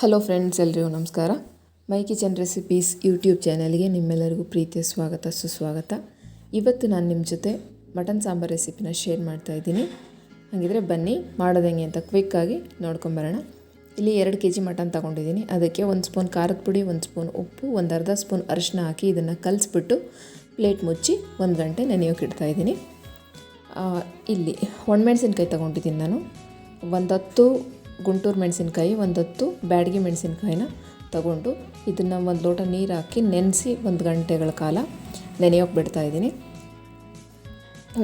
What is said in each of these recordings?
Hello friends ಎಲ್ರಿಗೂ ನಮಸ್ಕಾರ. ಮೈ kitchen recipes YouTube ಚಾನಲ್ಗೆ ನಿಮ್ಮೆಲ್ಲರಿಗೂ ಪ್ರೀತಿಯ ಸ್ವಾಗತ, ಸುಸ್ವಾಗತ. ಇವತ್ತು ನಾನು ನಿಮ್ಮ ಜೊತೆ ಮಟನ್ ಸಾಂಬಾರ್ ರೆಸಿಪಿನ ಶೇರ್ ಮಾಡ್ತಾ ಇದ್ದೀನಿ. ಹಾಗಿದ್ರೆ ಬನ್ನಿ, ಮಾಡೋದು ಹೆಂಗೆ ಅಂತ ಕ್ವಿಕ್ಕಾಗಿ ನೋಡ್ಕೊಂಬರೋಣ ಇಲ್ಲಿ ಎರಡು ಕೆ ಜಿ ಮಟನ್ ತೊಗೊಂಡಿದ್ದೀನಿ. ಅದಕ್ಕೆ ಒಂದು ಸ್ಪೂನ್ ಖಾರದ ಪುಡಿ, ಒಂದು ಸ್ಪೂನ್ ಉಪ್ಪು, ಒಂದು ಅರ್ಧ ಸ್ಪೂನ್ ಅರಿಶಿನ ಹಾಕಿ ಇದನ್ನು ಕಲಿಸ್ಬಿಟ್ಟು ಪ್ಲೇಟ್ ಮುಚ್ಚಿ ಒಂದು ಗಂಟೆ ನೆನೆಯೋಕೆ ಇಡ್ತಾಯಿದ್ದೀನಿ ಇಲ್ಲಿ, ಒಣಮೆಣ್ಸಿನ್ಕಾಯಿ ತೊಗೊಂಡಿದ್ದೀನಿ ನಾನು. ಒಂದು ಹತ್ತು ಗುಂಟೂರು ಮೆಣಸಿನ್ಕಾಯಿ, ಒಂದು ಹತ್ತು ಬ್ಯಾಡಗಿ ಮೆಣಸಿನ್ಕಾಯಿನ ತಗೊಂಡು ಇದನ್ನು ಒಂದು ಲೋಟ ನೀರು ಹಾಕಿ ನೆನೆಸಿ ಒಂದು ಗಂಟೆಗಳ ಕಾಲ ನೆನೆಯೋಕೆ ಬಿಡ್ತಾ ಇದ್ದೀನಿ.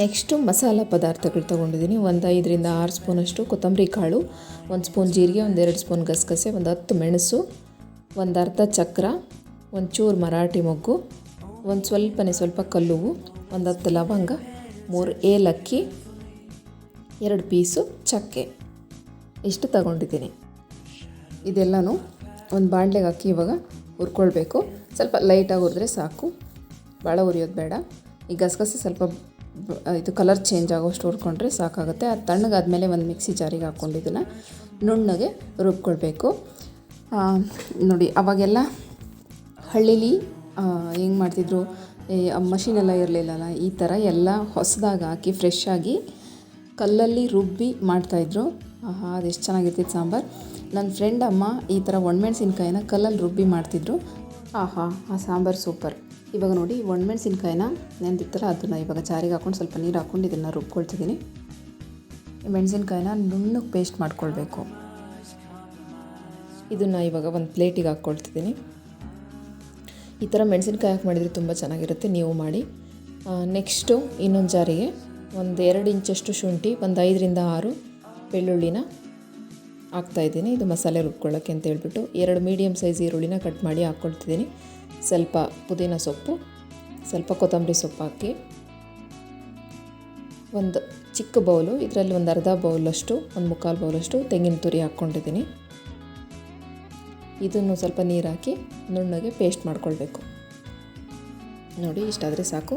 ನೆಕ್ಸ್ಟು ಮಸಾಲ ಪದಾರ್ಥಗಳು ತೊಗೊಂಡಿದ್ದೀನಿ. ಒಂದು ಐದರಿಂದ ಆರು ಸ್ಪೂನಷ್ಟು ಕೊತ್ತಂಬರಿ ಕಾಳು, ಒಂದು ಸ್ಪೂನ್ ಜೀರಿಗೆ ಒಂದೆರಡು ಸ್ಪೂನ್ ಗಸಗಸೆ, ಒಂದು ಹತ್ತು ಮೆಣಸು, ಒಂದು ಅರ್ಧ ಚಕ್ರ ಒಂದು ಚೂರು ಮರಾಠಿ ಮೊಗ್ಗು, ಒಂದು ಸ್ವಲ್ಪನೇ ಸ್ವಲ್ಪ ಕಲ್ಲುವು, ಒಂದು ಹತ್ತು ಲವಂಗ, ಮೂರು ಏಲಕ್ಕಿ, ಎರಡು ಪೀಸು ಚಕ್ಕೆ. ಇಷ್ಟು ತಗೊಂಡಿದ್ದೀನಿ. ಇದೆಲ್ಲನೂ ಒಂದು ಬಾಣಲೆಗೆ ಹಾಕಿ ಇವಾಗ ಹುರ್ಕೊಳ್ಬೇಕು. ಸ್ವಲ್ಪ ಲೈಟಾಗಿ ಹುರಿದ್ರೆ ಸಾಕು. ಭಾಳ ಉರಿಯೋದು ಬೇಡ. ಈ ಗಸಗಸೆ ಸ್ವಲ್ಪ ಇದು ಕಲರ್ ಚೇಂಜ್ ಆಗೋಷ್ಟು ಹುರ್ಕೊಂಡ್ರೆ ಸಾಕಾಗುತ್ತೆ. ಅದು ತಣ್ಣಗಾದ್ಮೇಲೆ ಒಂದು ಮಿಕ್ಸಿ ಜಾರಿಗೆ ಹಾಕ್ಕೊಂಡು ಇದನ್ನು ನುಣ್ಣಗೆ ರುಬ್ಕೊಳ್ಬೇಕು. ನೋಡಿ, ಅವಾಗೆಲ್ಲ ಹಳ್ಳಿಲಿ ಹೆಂಗೆ ಮಾಡ್ತಿದ್ರು? ಮಷಿನೆಲ್ಲ ಇರಲಿಲ್ಲಲ್ಲ, ಈ ಥರ ಎಲ್ಲ ಹೊಸದಾಗಿ ಹಾಕಿ ಫ್ರೆಶ್ ಆಗಿ ಕಲ್ಲಲ್ಲಿ ರುಬ್ಬಿ ಮಾಡ್ತಾಯಿದ್ರು ಆಹಾ ಅದೆಷ್ಟು ಚೆನ್ನಾಗಿರ್ತಿತ್ತು ಸಾಂಬಾರು. ನನ್ನ ಫ್ರೆಂಡ್ ಅಮ್ಮ ಈ ಥರ ಒಣಮೆಣ್ಸಿನ್ಕಾಯಿನ ಕಲ್ಲಲ್ಲಿ ರುಬ್ಬಿ ಮಾಡ್ತಿದ್ರು. ಆಹಾ, ಆ ಸಾಂಬಾರು ಸೂಪರ್. ಇವಾಗ ನೋಡಿ, ಒಣಮೆಣ್ಸಿನ್ಕಾಯಿನ ನೆಂದಿತ್ತಲ್ಲ ಅದನ್ನು ಇವಾಗ ಚಾರಿಗೆ ಹಾಕ್ಕೊಂಡು ಸ್ವಲ್ಪ ನೀರು ಹಾಕ್ಕೊಂಡು ಇದನ್ನು ರುಬ್ಕೊಳ್ತಿದ್ದೀನಿ ಮೆಣಸಿನ್ಕಾಯಿನ ನುಣ್ಣಗೆ ಪೇಸ್ಟ್ ಮಾಡ್ಕೊಳ್ಬೇಕು. ಇದನ್ನು ಇವಾಗ ಒಂದು ಪ್ಲೇಟಿಗೆ ಹಾಕ್ಕೊಳ್ತಿದ್ದೀನಿ ಈ ಥರ ಮೆಣಸಿನ್ಕಾಯಿ ಹಾಕಿ ಮಾಡಿದರೆ ತುಂಬ ಚೆನ್ನಾಗಿರುತ್ತೆ, ನೀವು ಮಾಡಿ. ನೆಕ್ಸ್ಟು ಇನ್ನೊಂದು ಜಾರಿಗೆ ಒಂದು ಎರಡು ಇಂಚಷ್ಟು ಶುಂಠಿ, ಒಂದು ಐದರಿಂದ ಆರು ಬೆಳ್ಳುಳ್ಳಿನ ಹಾಕ್ತಾಯಿದ್ದೀನಿ ಇದು ಮಸಾಲೆ ರುಬ್ಕೊಳ್ಳೋಕ್ಕೆ ಅಂತ ಹೇಳ್ಬಿಟ್ಟು ಎರಡು ಮೀಡಿಯಮ್ ಸೈಜ್ ಈರುಳ್ಳಿನ ಕಟ್ ಮಾಡಿ ಹಾಕ್ಕೊಳ್ತಿದ್ದೀನಿ. ಸ್ವಲ್ಪ ಪುದೀನ ಸೊಪ್ಪು, ಸ್ವಲ್ಪ ಕೊತ್ತಂಬರಿ ಸೊಪ್ಪು ಹಾಕಿ. ಒಂದು ಚಿಕ್ಕ ಬೌಲು ಇದರಲ್ಲಿ ಒಂದು ಅರ್ಧ ಬೌಲಷ್ಟು ಒಂದು ಮುಕ್ಕಾಲು ಬೌಲಷ್ಟು ತೆಂಗಿನ ತುರಿ ಹಾಕ್ಕೊಂಡಿದ್ದೀನಿ. ಇದನ್ನು ಸ್ವಲ್ಪ ನೀರು ಹಾಕಿ ನುಣ್ಣಗೆ ಪೇಸ್ಟ್ ಮಾಡ್ಕೊಳ್ಬೇಕು. ನೋಡಿ ಇಷ್ಟಾದರೆ ಸಾಕು.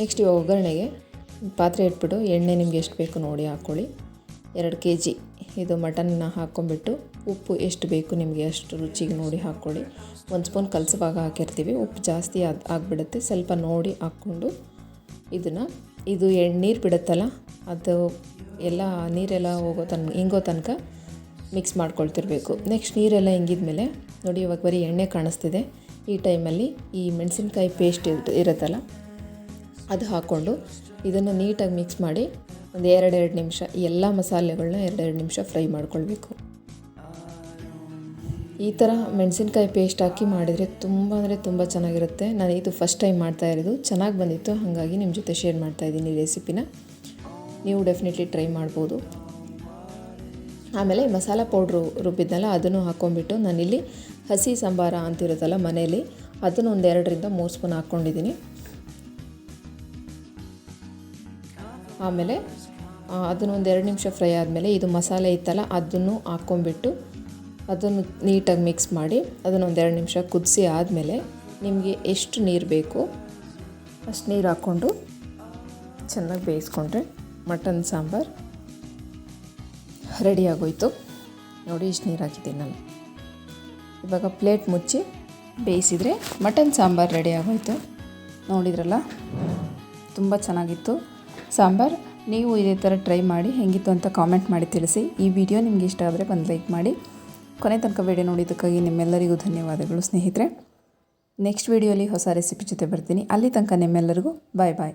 ನೆಕ್ಸ್ಟ್ ಇವಾಗ ಒಗ್ಗರಣೆಗೆ ಪಾತ್ರೆ ಇಟ್ಬಿಟ್ಟು ಎಣ್ಣೆ ನಿಮ್ಗೆ ಎಷ್ಟು ಬೇಕು ನೋಡಿ ಹಾಕ್ಕೊಳ್ಳಿ. ಎರಡು ಕೆ ಜಿ ಇದು ಮಟನ್ನ ಹಾಕ್ಕೊಂಬಿಟ್ಟು ಉಪ್ಪು ಎಷ್ಟು ಬೇಕು ನಿಮಗೆ ಅಷ್ಟು ರುಚಿಗೆ ನೋಡಿ ಹಾಕ್ಕೊಳ್ಳಿ. ಒಂದು ಸ್ಪೂನ್ ಕಲಸುವಾಗ ಹಾಕಿರ್ತೀವಿ. ಉಪ್ಪು ಜಾಸ್ತಿ ಅದು ಆಗಿಬಿಡುತ್ತೆ. ಸ್ವಲ್ಪ ನೋಡಿ ಹಾಕ್ಕೊಂಡು ಇದನ್ನು ಇದು ಎಣ್ಣೀರು ಬಿಡುತ್ತಲ್ಲ ಅದು ಎಲ್ಲ ನೀರೆಲ್ಲ ಹೋಗೋ ತನ್ ಹಿಂಗೋ ತನಕ ಮಿಕ್ಸ್ ಮಾಡ್ಕೊಳ್ತಿರ್ಬೇಕು. ನೆಕ್ಸ್ಟ್ ನೀರೆಲ್ಲ ಹಿಂಗಿದ್ಮೇಲೆ ನೋಡಿ ಇವಾಗ ಬರೀ ಎಣ್ಣೆ ಕಾಣಿಸ್ತಿದೆ. ಈ ಟೈಮಲ್ಲಿ ಈ ಮೆಣಸಿನ್ಕಾಯಿ ಪೇಸ್ಟ್ ಇರುತ್ತಲ್ಲ ಅದು ಹಾಕ್ಕೊಂಡು ಇದನ್ನು ನೀಟಾಗಿ ಮಿಕ್ಸ್ ಮಾಡಿ ಒಂದು ಎರಡೆರಡು ನಿಮಿಷ ಎಲ್ಲ ಮಸಾಲೆಗಳನ್ನ ಎರಡೆರಡು ನಿಮಿಷ ಫ್ರೈ ಮಾಡ್ಕೊಳ್ಬೇಕು. ಈ ಥರ ಮೆಣಸಿನ್ಕಾಯಿ ಪೇಸ್ಟ್ ಹಾಕಿ ಮಾಡಿದರೆ ತುಂಬ ಅಂದರೆ ತುಂಬ ಚೆನ್ನಾಗಿರುತ್ತೆ. ನಾನು ಇದು ಫಸ್ಟ್ ಟೈಮ್ ಮಾಡ್ತಾ ಇರೋದು. ಚೆನ್ನಾಗಿ ಬಂದಿತ್ತು. ಹಾಗಾಗಿ ನಿಮ್ಮ ಜೊತೆ ಶೇರ್ ಮಾಡ್ತಾ ಇದ್ದೀನಿ ರೆಸಿಪಿನ. ನೀವು ಡೆಫಿನೆಟ್ಲಿ ಟ್ರೈ ಮಾಡ್ಬೋದು. ಆಮೇಲೆ ಮಸಾಲ ಪೌಡ್ರು ರುಬ್ಬಿದ್ನಲ್ಲ ಅದನ್ನು ಹಾಕ್ಕೊಂಡ್ಬಿಟ್ಟು ನಾನಿಲ್ಲಿ ಹಸಿ ಸಾಂಬಾರ ಅಂತಿರುತ್ತಲ್ಲ ಮನೇಲಿ ಅದನ್ನು ಒಂದು ಎರಡರಿಂದ ಮೂರು ಸ್ಪೂನ್ ಹಾಕ್ಕೊಂಡಿದ್ದೀನಿ. ಆಮೇಲೆ ಅದನ್ನು ಒಂದು ಎರಡು ನಿಮಿಷ ಫ್ರೈ ಆದಮೇಲೆ ಇದು ಮಸಾಲೆ ಇತ್ತಲ್ಲ, ಅದನ್ನು ಹಾಕ್ಕೊಂಬಿಟ್ಟು ಅದನ್ನು ನೀಟಾಗಿ ಮಿಕ್ಸ್ ಮಾಡಿ ಅದನ್ನು ಒಂದು ಎರಡು ನಿಮಿಷ ಕುದಿಸಿ ಆದಮೇಲೆ ನಿಮಗೆ ಎಷ್ಟು ನೀರು ಬೇಕು ಅಷ್ಟು ನೀರು ಹಾಕ್ಕೊಂಡು ಚೆನ್ನಾಗಿ ಬೇಯಿಸ್ಕೊಂಡ್ರೆ ಮಟನ್ ಸಾಂಬಾರು ರೆಡಿ ಆಗೋಯ್ತು. ನೋಡಿ ಇಷ್ಟು ನೀರು ಹಾಕಿದ್ದೀನಿ ನಾನು. ಇವಾಗ ಪ್ಲೇಟ್ ಮುಚ್ಚಿ ಬೇಯಿಸಿದರೆ ಮಟನ್ ಸಾಂಬಾರು ರೆಡಿ ಆಗೋಯ್ತು. ನೋಡಿದ್ರಲ್ಲ? ತುಂಬ ಚೆನ್ನಾಗಿತ್ತು. ಸಾಂಬಾರು, ನೀವು ಇದೇ ಥರ ಟ್ರೈ ಮಾಡಿ, ಹೇಗಿತ್ತು ಅಂತ ಕಾಮೆಂಟ್ ಮಾಡಿ ತಿಳಿಸಿ. ಈ ವಿಡಿಯೋ ನಿಮಗೆ ಇಷ್ಟ ಆದರೆ ಒಂದು ಲೈಕ್ ಮಾಡಿ. ಕೊನೆ ತನಕ ವಿಡಿಯೋ ನೋಡಿದ್ದಕ್ಕಾಗಿ ನಿಮ್ಮೆಲ್ಲರಿಗೂ ಧನ್ಯವಾದಗಳು ಸ್ನೇಹಿತರೆ. ನೆಕ್ಸ್ಟ್ ವಿಡಿಯೋಲಿ ಹೊಸ ರೆಸಿಪಿ ಜೊತೆ ಬರ್ತೀನಿ. ಅಲ್ಲಿ ತನಕ ನಿಮ್ಮೆಲ್ಲರಿಗೂ ಬಾಯ್ ಬಾಯ್.